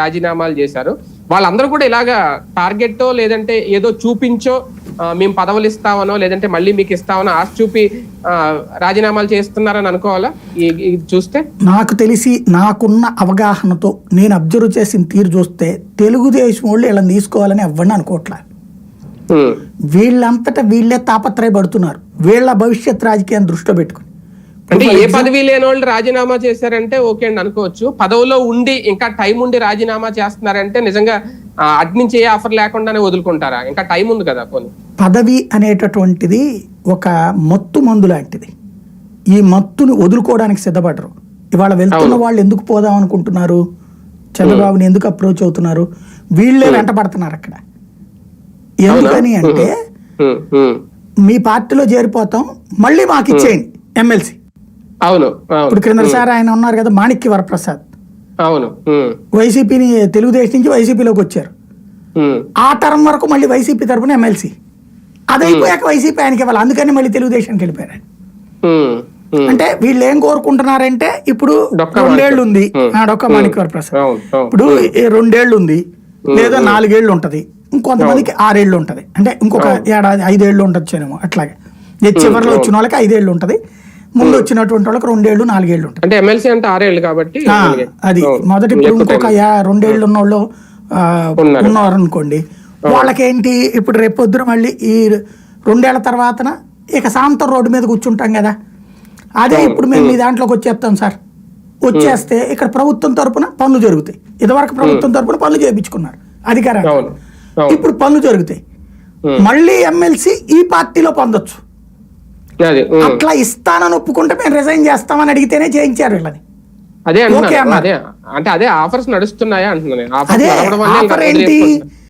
రాజీనామాలు చేశారు. వాళ్ళందరూ కూడా ఇలాగా టార్గెట్ లేదంటే ఏదో చూపించో మేము పదవులు ఇస్తామనో లేదంటే మళ్ళీ మీకు ఇస్తామనో ఆశ చూపి రాజీనామాలు చేస్తున్నారని అనుకోవాలా? చూస్తే? నాకు తెలిసి నాకున్న అవగాహనతో నేను అబ్జర్వ్ చేసిన తీరు చూస్తే తెలుగుదేశం వాళ్ళు వీళ్ళని తీసుకోవాలని ఎవరిని అనుకోవట్లే. వీళ్ళంతటా వీళ్ళే తాపత్రయపడుతున్నారు. వీళ్ళ భవిష్యత్ రాజకీయాన్ని దృష్టిలో పెట్టుకుని. అంటే ఏ పదవి లేని వాళ్ళు రాజీనామా చేశారంటే ఓకే అండి అనుకోవచ్చు. పదవిలో ఉండి ఇంకా టైం ఉండి రాజీనామా చేస్తున్నారంటే నిజంగా నుంచి ఏ ఆఫర్ లేకుండానే వదులుకుంటారా? ఇంకా టైం ఉంది కదా పోనీ పదవి అనేటటువంటిది ఒక మత్తు మందు లాంటిది. ఈ మత్తుని వదులుకోవడానికి సిద్ధపడరు. ఇవాళ వెళ్తున్న వాళ్ళు ఎందుకు పోదాం అనుకుంటున్నారు? చంద్రబాబుని ఎందుకు అప్రోచ్ అవుతున్నారు? వీళ్ళే వెంట పడుతున్నారు అక్కడ. ఎందుకని అంటే. మీ పార్టీలో చేరిపోతాం మళ్ళీ మాకు ఇచ్చేయండి ఎమ్మెల్సీ. అవును ఇప్పుడు క్రిందసారి ఆయన ఉన్నారు కదా మాణిక్య వరప్రసాద్. అవును వైసీపీని తెలుగుదేశం నుంచి వైసీపీలోకి వచ్చారు. ఆ తరం వరకు మళ్ళీ వైసీపీ తరపున ఎమ్మెల్సీ. అదైపోయాక వైసీపీ ఆయనకి ఇవ్వాలి అందుకని మళ్ళీ తెలుగుదేశానికి వెళ్ళిపోయారు. అంటే వీళ్ళు ఏం కోరుకుంటున్నారంటే ఇప్పుడు రెండేళ్ళు ఉంది. డొక్కా మాణిక్య ప్రసాద్ ఇప్పుడు రెండేళ్ళు ఉంది లేదా నాలుగేళ్ళు ఉంటది. ఇంకొంతమందికి ఆరేళ్ళు ఉంటది. అంటే ఇంకొక ఏడాది ఐదేళ్ళు ఉండొచ్చేనేమో అట్లాగే. చివరిలో వచ్చిన వాళ్ళకి ఐదేళ్ళు ఉంటది. ముందు వచ్చినటువంటి వాళ్ళకి రెండేళ్ళు నాలుగేళ్ళు ఉంటది అంటే ఎమ్మెల్సీ అంటే ఆరేళ్ళు కాబట్టి అది. మొదటి ఇప్పుడు ఇంకొక రెండేళ్ళు ఉన్నోళ్ళు ఆ, ఉన్నారు. ఉన్నారు అనుకోండి వాళ్ళకేంటి ఇప్పుడు రేపు పొద్దున మళ్ళీ ఈ రెండేళ్ళ తర్వాతన ఇక సాంతం రోడ్డు మీద కూర్చుంటాం కదా. అదే ఇప్పుడు మేము మీ దాంట్లోకి వచ్చేస్తాం సార్. వచ్చేస్తే ఇక్కడ ప్రభుత్వం తరపున పనులు జరుగుతాయి. ఇదివరకు ప్రభుత్వం తరపున పనులు చేయించుకున్నారు. అధికారం అవును. అవును. ఇప్పుడు పనులు జరుగుతాయి. మళ్ళీ ఎమ్మెల్సీ ఈ పార్టీలో పొందొచ్చు. అట్లా ఇస్తానని ఒప్పుకుంటే మేము రిజైన్ చేస్తామని అడిగితేనే చేయించారు వీళ్ళని. అదే అంటే అదే ఆఫర్స్ నడుస్తున్నాయా అంటున్నాను ఆఫర్ ఏంటి.